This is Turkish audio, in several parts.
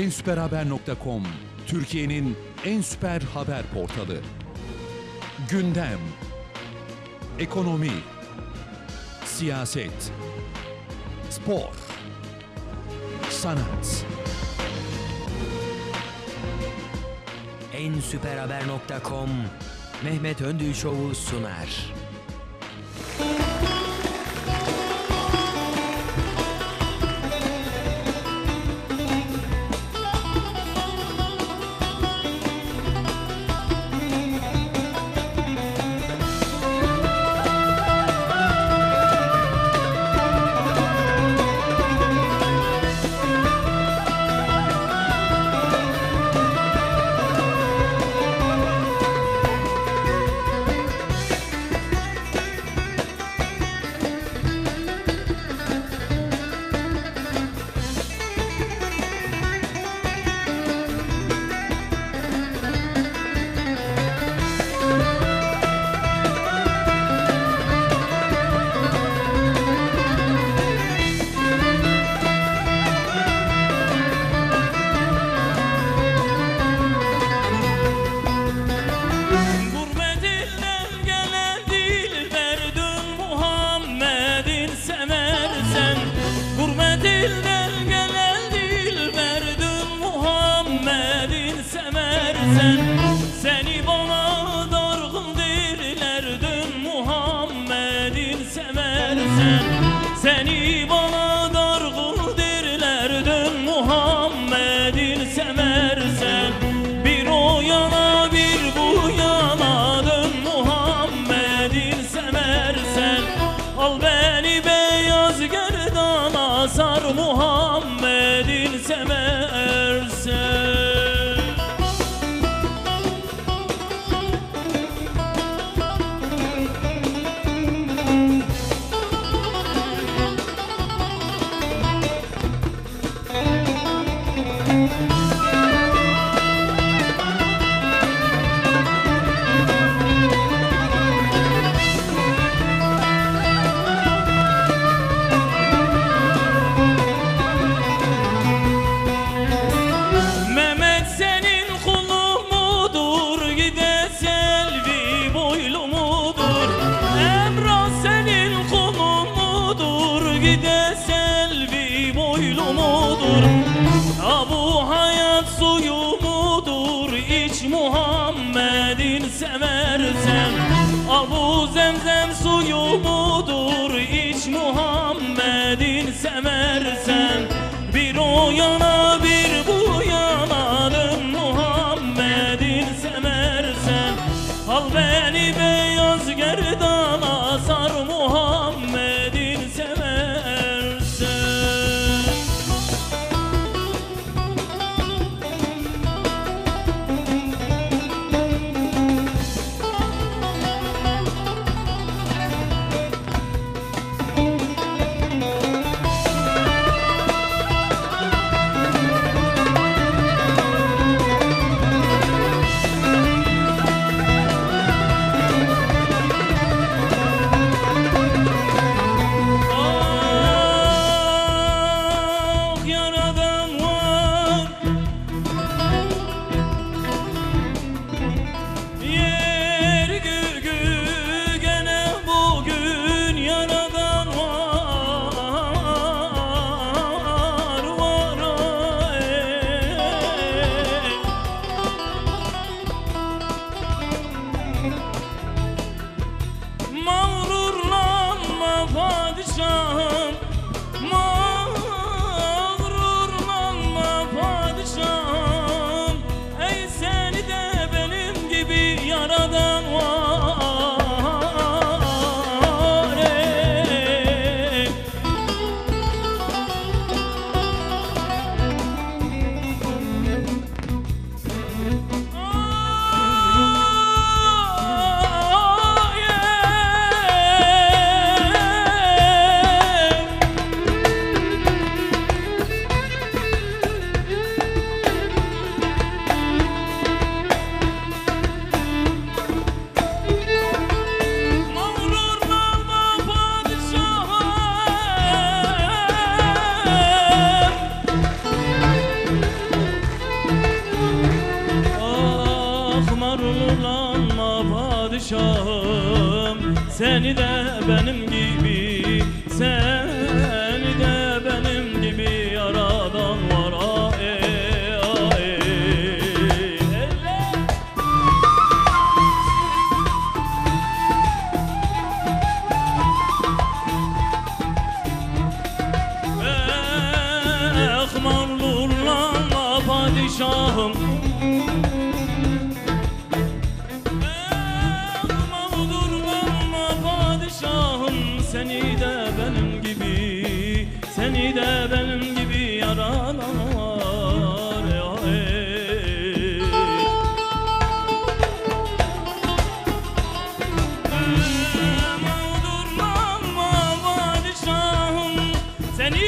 ensüperhaber.com Türkiye'nin en süper haber portalı. Gündem, ekonomi, siyaset, spor, sanat. ensüperhaber.com Mehmet Öndül Show'u sunar. zemzem suyu mudur iç Muhammed'in semersen Bir o yana bir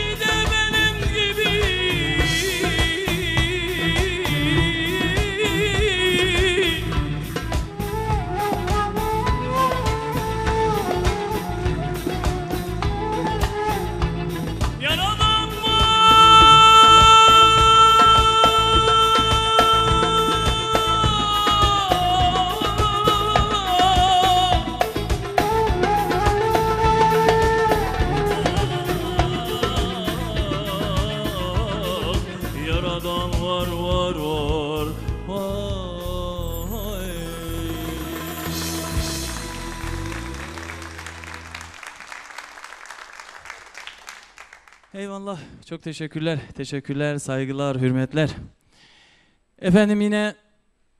Seni de Çok teşekkürler. Teşekkürler, saygılar, hürmetler. Efendim yine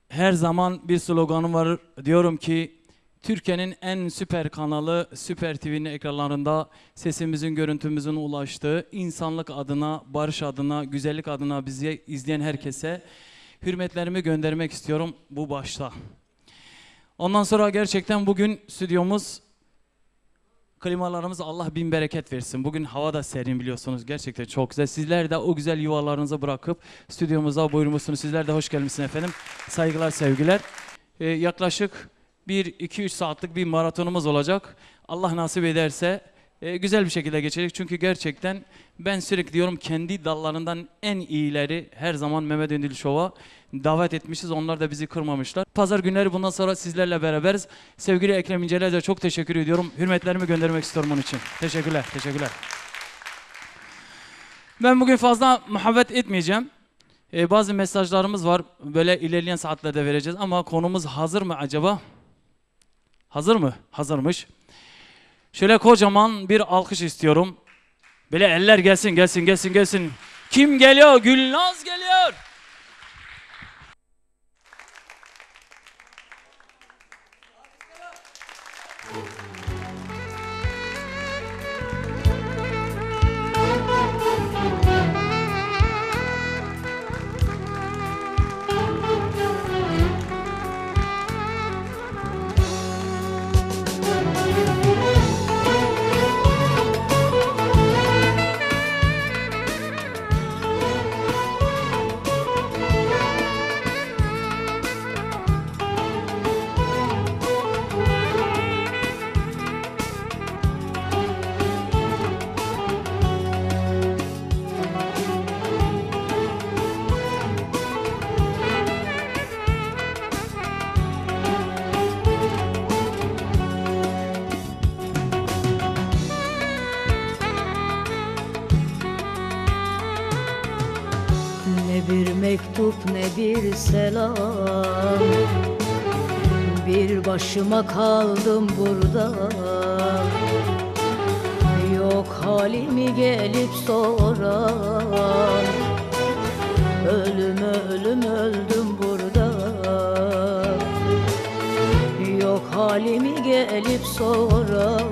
her zaman bir sloganım var. Diyorum ki Türkiye'nin en süper kanalı Süper TV'nin ekranlarında sesimizin, görüntümüzün ulaştığı, insanlık adına, barış adına, güzellik adına bizi izleyen herkese hürmetlerimi göndermek istiyorum bu başta. Ondan sonra gerçekten bugün stüdyomuz Klimalarımız Allah bin bereket versin. Bugün hava da serin biliyorsunuz. Gerçekten çok güzel. Sizler de o güzel yuvalarınızı bırakıp stüdyomuza buyurmuşsunuz. Sizler de hoş gelmişsiniz efendim. Saygılar, sevgiler. Ee, yaklaşık 1-2-3 saatlik bir maratonumuz olacak. Allah nasip ederse e, güzel bir şekilde geçecek. Çünkü gerçekten ben sürekli diyorum kendi dallarından en iyileri her zaman Mehmet Öndül Show'a davet etmişiz. Onlar da bizi kırmamışlar. Pazar günleri bundan sonra sizlerle beraberiz. Sevgili Ekrem İnce'ye de çok teşekkür ediyorum. Hürmetlerimi göndermek istiyorum onun için. Teşekkürler, teşekkürler. Ben bugün fazla muhabbet etmeyeceğim. Ee, bazı mesajlarımız var. Böyle ilerleyen saatlerde vereceğiz. Ama konumuz hazır mı acaba? Hazır mı? Hazırmış. Şöyle kocaman bir alkış istiyorum. Böyle eller gelsin, gelsin, gelsin, gelsin. Kim geliyor? Gülnaz geliyor. Bir selam Bir başıma kaldım burada. Yok halimi gelip soran Ölüm ölüm öldüm burada. Yok halimi gelip soran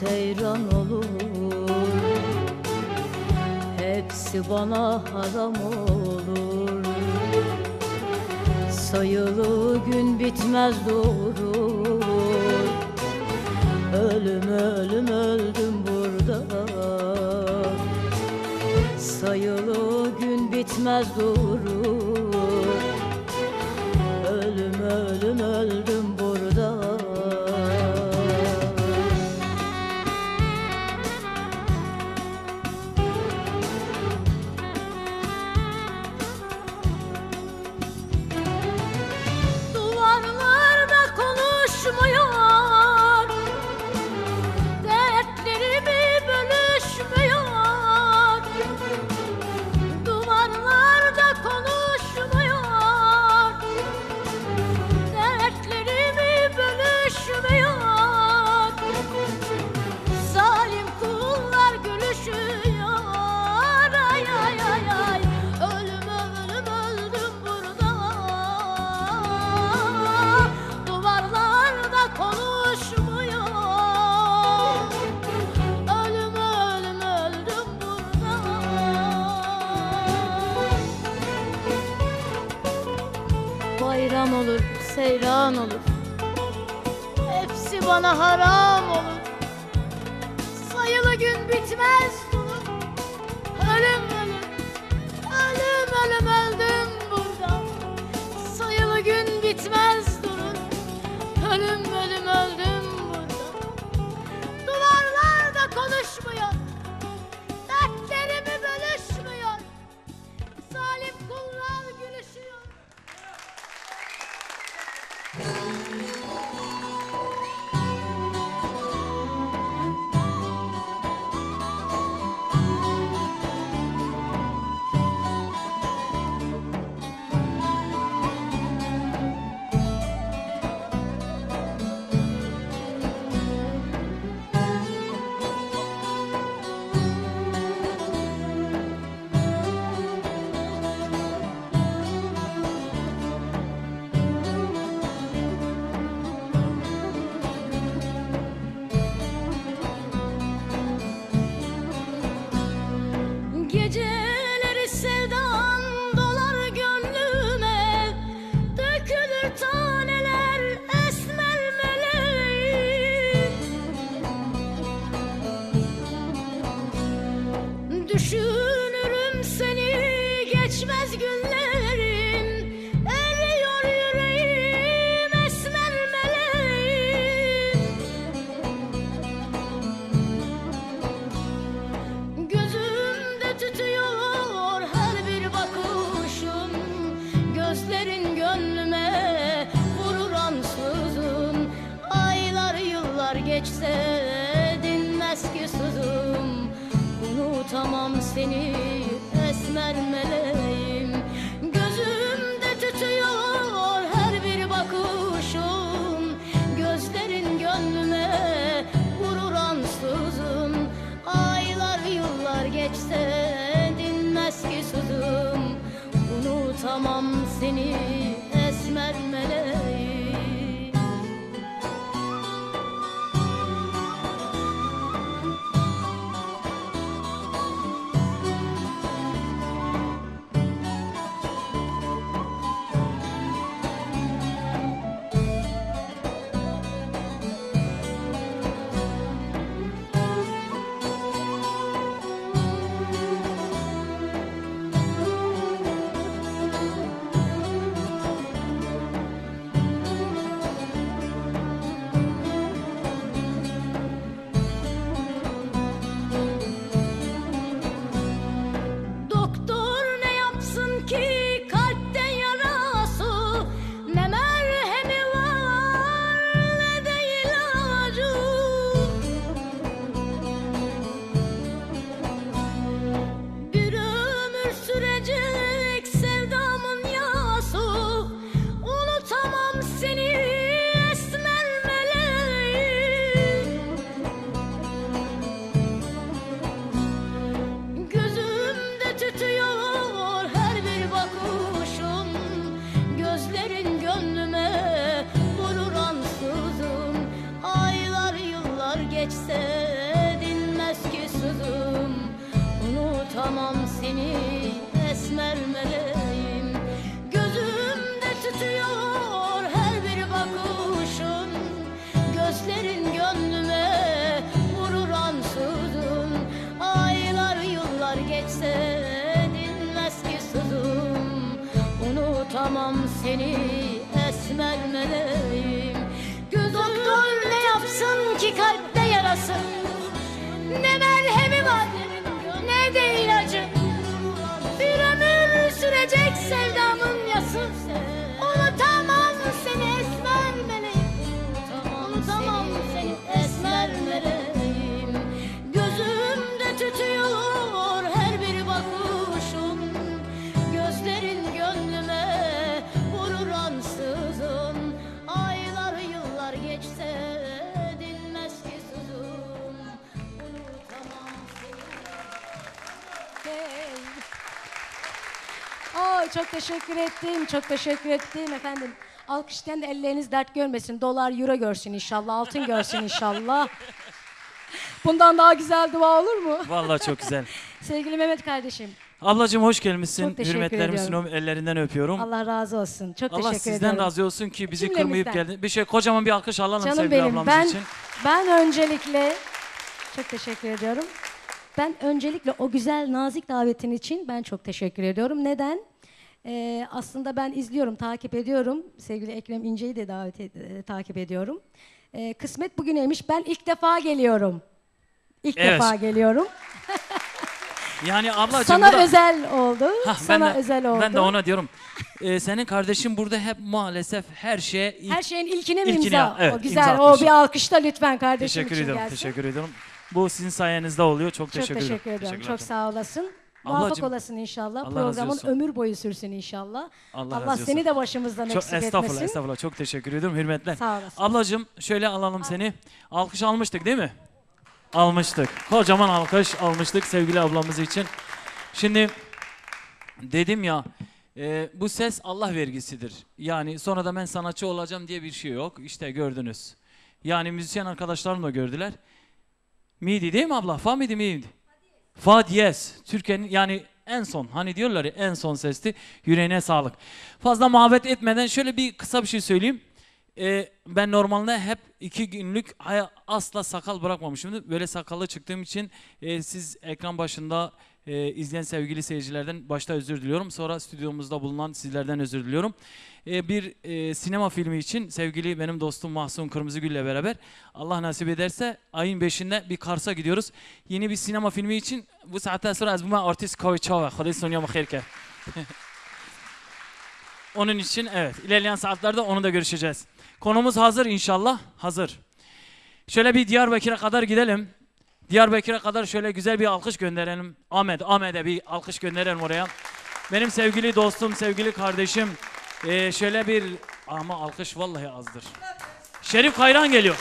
seyran olur. Hepsi bana haram olur. Sayılı gün bitmez durur Ölüm ölüm öldüm burada. Sayılı gün bitmez durur hayran olur. Hepsi bana haram olur. Sayılı gün bitmez. Seni teşekkür ettim, çok teşekkür ettim efendim. Alkışlayan da elleriniz dert görmesin. Dolar, euro görsün inşallah, altın görsün inşallah. Bundan daha güzel dua olur mu? Vallahi çok güzel. Sevgili Mehmet kardeşim, Ablacığım hoş gelmişsin. Çok teşekkür Hürmetlerimi ediyorum. Ellerinden öpüyorum. Allah, Allah razı olsun. Çok teşekkür sizden ediyorum. razı olsun ki bizi Cümlemizden. kırmayıp geldin. Bir şey kocaman bir alkış alalım Canım sevgili benim, ablamız ben için. ben öncelikle çok teşekkür ediyorum. Ben öncelikle o güzel nazik davetin için ben çok teşekkür ediyorum. Neden? Ee, aslında ben izliyorum, takip ediyorum. Sevgili Ekrem İnce'yi de davet e, takip ediyorum. Ee, kısmet bugüneymiş. Ben ilk defa geliyorum. İlk Evet. defa geliyorum. Yani ablacığım Sana bu da- özel oldu. Hah, Sana de, özel oldu. Ben de ona diyorum. Ee, senin kardeşin burada hep maalesef her şeye ilk- Her şeyin ilkine mi İlkine, imza? evet, o güzel. imza O atmış. bir alkışla lütfen kardeşim teşekkür için ediyorum. gelsin. Teşekkür ediyorum. Bu sizin sayenizde oluyor. Çok, Çok teşekkür, teşekkür, ediyorum. ediyorum. Teşekkürler Çok sağ olasın. Muvaffak Ablacığım, olasın inşallah. Allah razı Programın olsun. ömür boyu sürsün inşallah. Allah Allah, razı seni olsun. de başımızdan Çok eksik estağfurullah, etmesin. estağfurullah. Çok teşekkür ediyorum. Hürmetler. Sağ olasın. Ablacığım şöyle alalım seni. Alkış almıştık değil mi? Almıştık. Kocaman alkış almıştık sevgili ablamız için. Şimdi dedim ya e, bu ses Allah vergisidir. Yani sonra da ben sanatçı olacağım diye bir şey yok. İşte gördünüz. Yani müzisyen arkadaşlarım da gördüler. Miydi değil mi abla? Fa mıydı miydi? Fa diyez. Türkiye'nin yani en son hani diyorlar ya en son sesti. Yüreğine sağlık. Fazla muhabbet etmeden şöyle bir kısa bir şey söyleyeyim. Ee, ben normalde hep iki günlük asla sakal bırakmamışımdır. Böyle sakallı çıktığım için e, siz ekran başında e, izleyen sevgili seyircilerden başta özür diliyorum. Sonra stüdyomuzda bulunan sizlerden özür diliyorum. E, bir e, sinema filmi için sevgili benim dostum Mahsun Kırmızıgül ile beraber Allah nasip ederse ayın 5'inde bir Kars'a gidiyoruz. Yeni bir sinema filmi için bu saatten sonra az buma artist koyçava. Hadi sonya mahirke. Onun için evet ilerleyen saatlerde onu da görüşeceğiz. Konumuz hazır inşallah. Hazır. Şöyle bir Diyarbakır'a kadar gidelim. Diyarbakır'a kadar şöyle güzel bir alkış gönderelim. Ahmet, Ahmet'e bir alkış gönderelim oraya. Benim sevgili dostum, sevgili kardeşim. eee, şöyle bir ama alkış vallahi azdır. Şerif Kayran geliyor.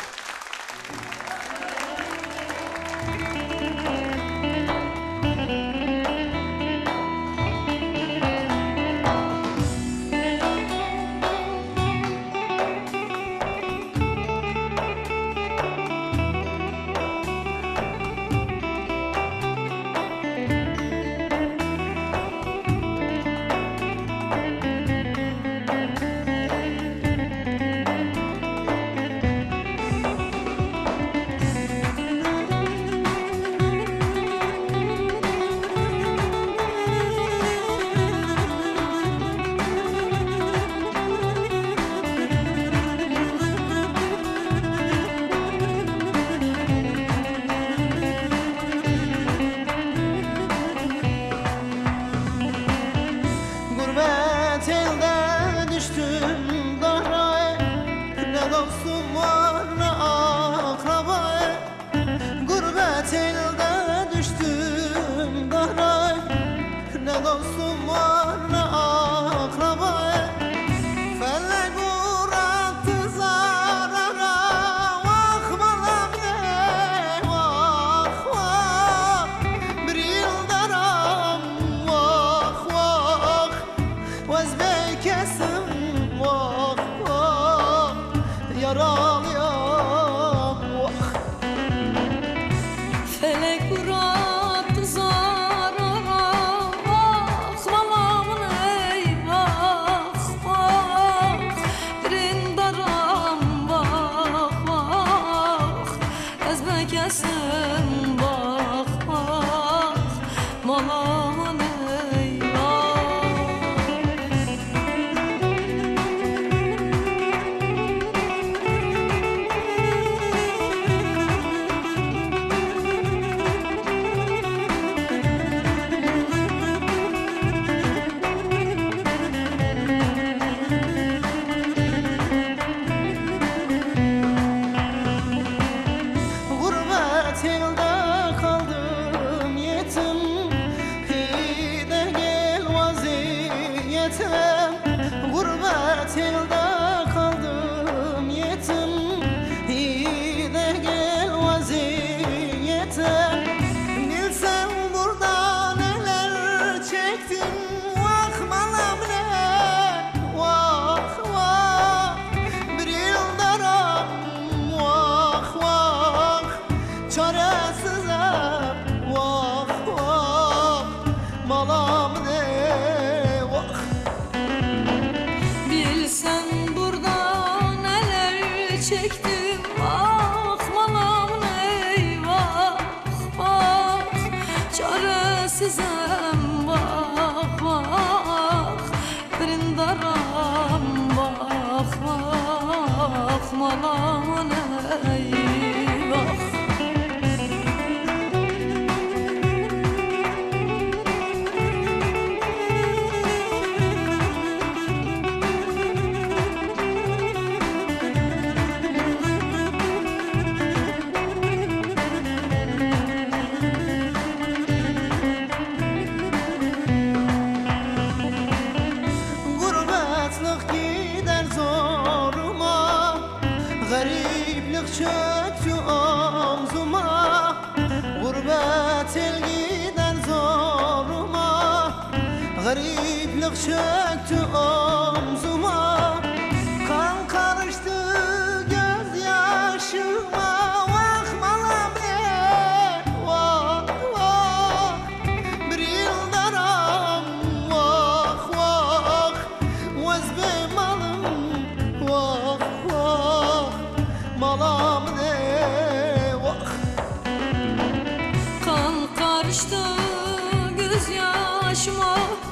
düşman